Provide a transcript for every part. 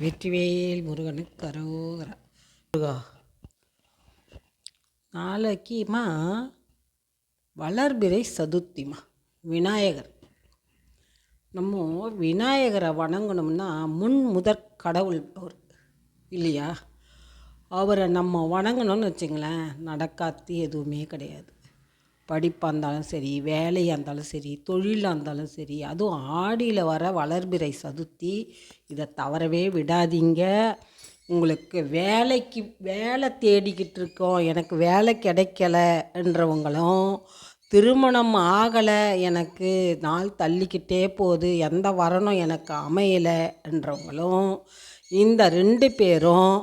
வெற்றிவேல் முருகனுக்கு அரோகரா முருகா. நாளைக்குமா வளர்பிறை சதுர்த்திமா விநாயகர். நம்ம விநாயகரை வணங்கணும்னா முன் முதற் கடவுள் அவர் இல்லையா? அவரை நம்ம வணங்கணும்னு வச்சுங்களேன் நடக்காத்து எதுவுமே கிடையாது. படிப்பாக இருந்தாலும் சரி வேலையாக இருந்தாலும் சரி தொழிலாக இருந்தாலும் சரி அதுவும் ஆடியில் வர வளர்பிறை சதுர்த்தி இதை தவறவே விடாதீங்க. உங்களுக்கு வேலைக்கு வேலை தேடிக்கிட்டு இருக்கோம் எனக்கு வேலை கிடைக்கலன்றவங்களும் திருமணம் ஆகலை எனக்கு நாள் தள்ளிக்கிட்டே போகுது எந்த வரணும் எனக்கு அமையலைன்றவங்களும் இந்த ரெண்டு பேரும்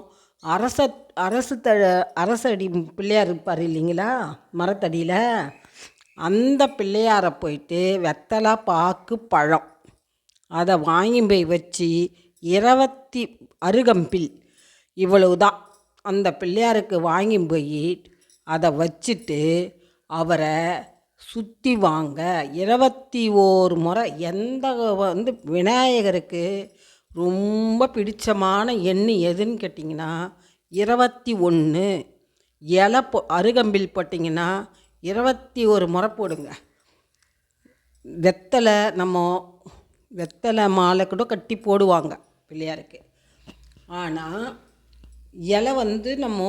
அரச அரசு த அரசடி பிள்ளையார் இருப்பார் இல்லைங்களா மரத்தடியில் அந்த பிள்ளையாரை போயிட்டு வெத்தலை பாக்கு பழம். அதை வாங்கி போய் வச்சு இருபத்தி அருகம்பில் இவ்வளவு தான் அந்த பிள்ளையாருக்கு வாங்கி போய் அதை வச்சுட்டு அவரை சுற்றி வாங்க இருபத்தி ஓரு முறை எந்த வந்து விநாயகருக்கு ரொம்ப பிடிச்சமான எண்ணு எதுன்னு கேட்டிங்கன்னா இருபத்தி ஒன்று இலை பொ அருகம்பில் போட்டிங்கன்னா இருபத்தி ஒரு முறை போடுங்க. வெத்தலை நம்ம வெத்தலை மாலை கூட கட்டி போடுவாங்க பிள்ளையாருக்கு. ஆனால் இலை வந்து நம்ம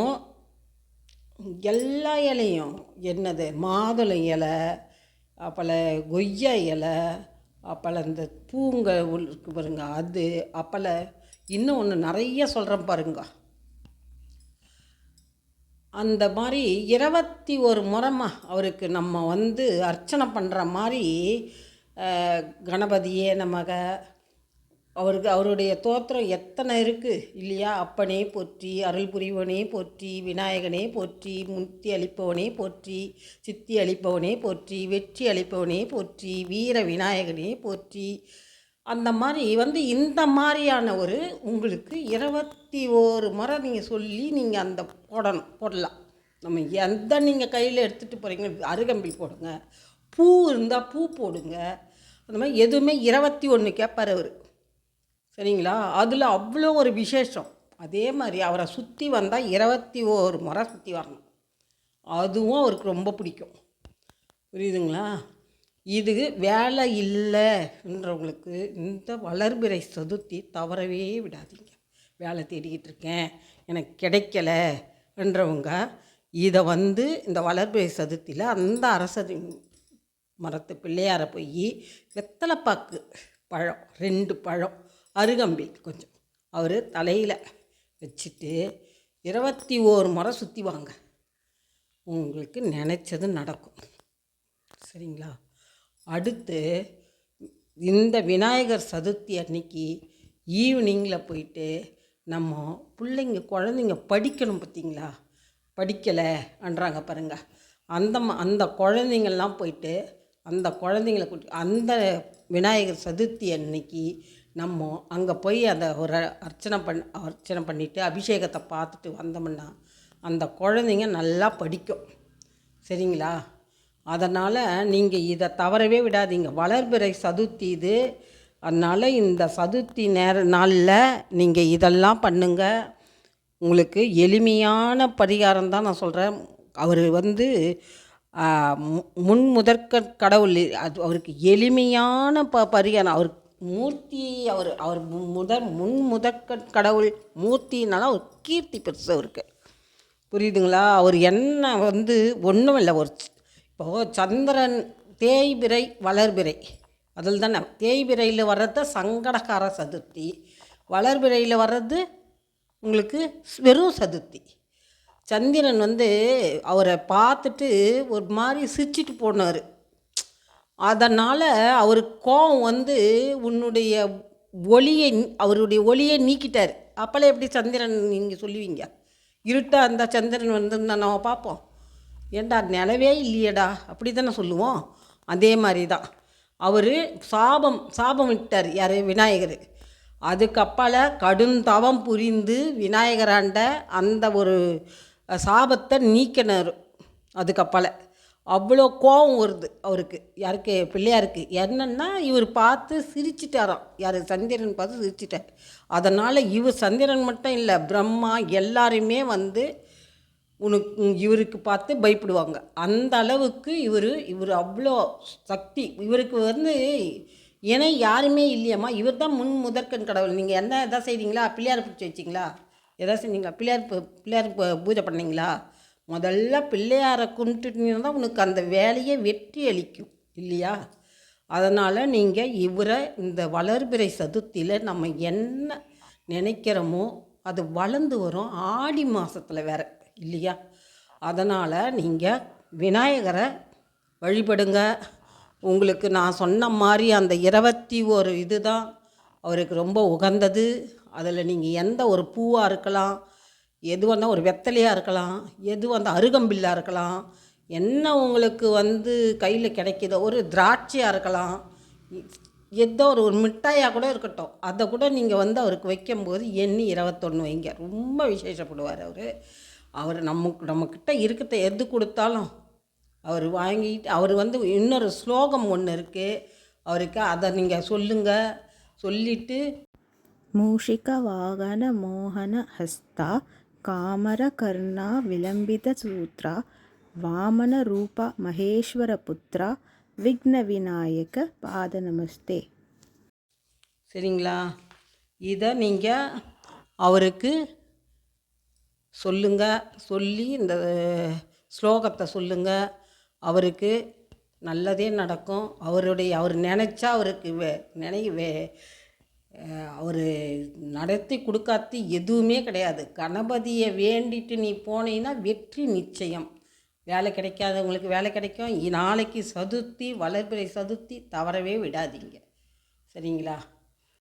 எல்லா இலையும் என்னது மாதுளை இலை அப்போல கொய்யா இலை அப்போல இந்த பூங்க உள் இருக்கு பாருங்க அது அப்போல இன்னும் ஒன்று நிறைய சொல்கிறேன் பாருங்க. அந்த மாதிரி இருபத்தி ஒரு முறைமா அவருக்கு நம்ம வந்து அர்ச்சனை பண்ணுற மாதிரி கணபதியே நமக. அவருக்கு அவருடைய தோத்திரம் எத்தனை இருக்குது இல்லையா? அப்பனே போற்றி அருள் புரிவனே போற்றி விநாயகனே போற்றி முக்தி அளிப்பவனே போற்றி சித்தி அளிப்பவனே போற்றி வெற்றி அளிப்பவனே போற்றி வீர விநாயகனே போற்றி அந்த மாதிரி வந்து இந்த மாதிரியான ஒரு உங்களுக்கு இருபத்தி ஓரு முறை நீங்கள் சொல்லி நீங்கள் அந்த போடணும் போடலாம். நம்ம எந்த நீங்கள் கையில் எடுத்துகிட்டு போகிறீங்க அருகம்பில் போடுங்க. பூ இருந்தால் பூ போடுங்க. அந்த மாதிரி எதுவுமே இருபத்தி ஒன்று கேட்பார் அவர். சரிங்களா? அதில் அவ்வளோ ஒரு விசேஷம். அதே மாதிரி அவரை சுற்றி வந்தால் இருபத்தி ஓரு முறை சுற்றி வரணும். அதுவும் அவருக்கு ரொம்ப பிடிக்கும். புரியுதுங்களா? இது வேலை இல்லைன்றவங்களுக்கு இந்த வளர்பிறை சதுர்த்தி தவறவே விடாதீங்க. வேலை தேடிக்கிட்டு இருக்கேன் எனக்கு கிடைக்கலன்றவங்க இதை வந்து இந்த வளர்பிறை சதுர்த்தியில் அந்த அரச மரத்து பிள்ளையாரை போய் வெத்தலைப்பாக்கு பழம் ரெண்டு பழம் அருகம்பில் கொஞ்சம் அவர் தலையில் வச்சுட்டு இருபத்தி ஓரு முறை சுற்றி வாங்க. உங்களுக்கு நினச்சது நடக்கும். சரிங்களா? அடுத்து இந்த விநாயகர் சதுர்த்தி அன்னைக்கு ஈவினிங்கில் போயிட்டு நம்ம பிள்ளைங்க குழந்தைங்க படிக்கணும் பார்த்தீங்களா? படிக்கலைன்றாங்க பாருங்கள் அந்த ம- அந்த குழந்தைங்கள்லாம் போயிட்டு அந்த குழந்தைங்கள கூட்டி அந்த விநாயகர் சதுர்த்தி அன்னைக்கு நம்ம அங்கே போய் அந்த ஒரு அர்ச்சனை பண் அர்ச்சனை பண்ணிவிட்டு அபிஷேகத்தை பார்த்துட்டு வந்தோம்னா அந்த குழந்தைங்க நல்லா படிக்கும். சரிங்களா? அதனால் நீங்கள் இதை தவறவே விடாதீங்க. வளர்பிறை சதுர்த்தி இது. அதனால் இந்த சதுர்த்தி நேர நாளில் நீங்கள் இதெல்லாம் பண்ணுங்கள் உங்களுக்கு எளிமையான பரிகாரம் தான் நான் சொல்கிறேன் அவர் வந்து மு- முன் முதற்க கடவுள். அது அவருக்கு எளிமையான ப பரிகாரம். அவர் மூர்த்தி அவர் அவர் முதற் முன் முதற்க கடவுள் மூர்த்தினால அவர் கீர்த்தி பெருசு அவருக்கு புரியுதுங்களா? அவர் என்ன வந்து ஒன்றும் இல்லை ஒரு இப்போது இப்போ சந்திரன் தேய்பிரை வளர்பிறை அதில் தானே தேய்பிறையில் வர்றது சங்கடகார சதுர்த்தி வளர்பிறையில் வர்றது உங்களுக்கு வெறும் சதுர்த்தி. சந்திரன் வந்து அவரை பார்த்துட்டு ஒரு மாதிரி சிரிச்சிட்டு போனார். அதனால் அவருக்கு கோவம் வந்து உன்னுடைய ஒளியை அவருடைய ஒளியை நீக்கிட்டார். அப்போல்லாம் எப்படி சந்திரன் நீங்கள் சொல்லுவீங்க? இருட்டா அந்த சந்திரன் வந்து நம்ம பார்ப்போம். ஏண்டா நிலவே இல்லையேடா? அப்படி தானே சொல்லுவோம். அதே மாதிரி தான் அவர் சாபம் சாபம் விட்டார் யார்? விநாயகர். அதுக்கப்பால் கடுந்தவம் புரிந்து விநாயகராண்ட அந்த ஒரு சாபத்தை நீக்கினார். அதுக்கப்பால் அவ்வளோ கோபம் வருது அவருக்கு. யாருக்கு? பிள்ளையாருக்கு. என்னென்னா இவர் பார்த்து சிரிச்சிட்டாராம். யார்? சந்திரன் பார்த்து சிரிச்சிட்டார். அதனால் இவர் சந்திரன் மட்டும் இல்லை பிரம்மா எல்லாருமே வந்து உனக்கு இவருக்கு பார்த்து பயப்படுவாங்க. அந்த அளவுக்கு இவர் இவர் அவ்வளோ சக்தி. இவருக்கு வந்து இணை யாருமே இல்லையம்மா. இவர் தான் முன் முதற்கண் கடவுள். நீங்கள் என்ன எதாவது செய்கிறீங்களா பிள்ளையார் பிடிச்சி வச்சிங்களா? எதாவது செஞ்சீங்களா? பிள்ளையார் பிள்ளையார் பூஜை பண்ணீங்களா? முதல்ல பிள்ளையாரை கும்பிட்டுட்டீங்கன்னா தான் உனக்கு அந்த வேலையை வெற்றி அளிக்கும். இல்லையா? அதனால் நீங்கள் இவரை இந்த வளர்பிறை சதுர்த்தியில் நம்ம என்ன நினைக்கிறோமோ அது வளர்ந்து வரும் ஆடி மாதத்தில் வேறு. இல்லையா? அதனால் நீங்கள் விநாயகரை வழிபடுங்க. உங்களுக்கு நான் சொன்ன மாதிரி அந்த இருபத்தி ஒரு இதுதான் அவருக்கு ரொம்ப உகந்தது. அதில் நீங்கள் எந்த ஒரு பூவாக இருக்கலாம் எது வந்தால் ஒரு வெத்தலையாக இருக்கலாம் எது வந்தால் அருகம்பில்லாக இருக்கலாம் என்ன உங்களுக்கு வந்து கையில் கிடைக்கிதோ ஒரு திராட்சையாக இருக்கலாம் ஏதோ ஒரு ஒரு மிட்டாயாக கூட இருக்கட்டும். அதை கூட நீங்கள் வந்து அவருக்கு வைக்கும்போது எண்ணி இருபத்தொன்று வைங்க. ரொம்ப விசேஷப்படுவார் அவர். அவர் நம்ம நம்மக்கிட்ட இருக்கிறத எது கொடுத்தாலும் அவர் வாங்கிட்டு அவர் வந்து இன்னொரு ஸ்லோகம் ஒன்று இருக்குது அவருக்கு அதை நீங்கள் சொல்லுங்கள் சொல்லிட்டு மூஷிக வாகன மோகன ஹஸ்தா காமர கர்ணா விளம்பித சூத்ரா வாமன ரூபா மகேஸ்வர புத்ரா விக்ன விநாயக பாத நமஸ்தே. சரிங்களா? இதை நீங்கள் அவருக்கு சொல்லுங்க சொல்லி இந்த ஸ்லோகத்தை சொல்லுங்க. அவருக்கு நல்லதே நடக்கும். அவருடைய அவர் நினச்சா அவருக்கு வே நினை வே அவர் நடத்தி கொடுக்காத்து எதுவுமே கிடையாது. கணபதியை வேண்டிட்டு நீ போனீன்னா வெற்றி நிச்சயம். வேலை கிடைக்காதவங்களுக்கு வேலை கிடைக்கும். நாளைக்கு சதுர்த்தி வளர்பிறை சதுர்த்தி தவறவே விடாதீங்க. சரிங்களா?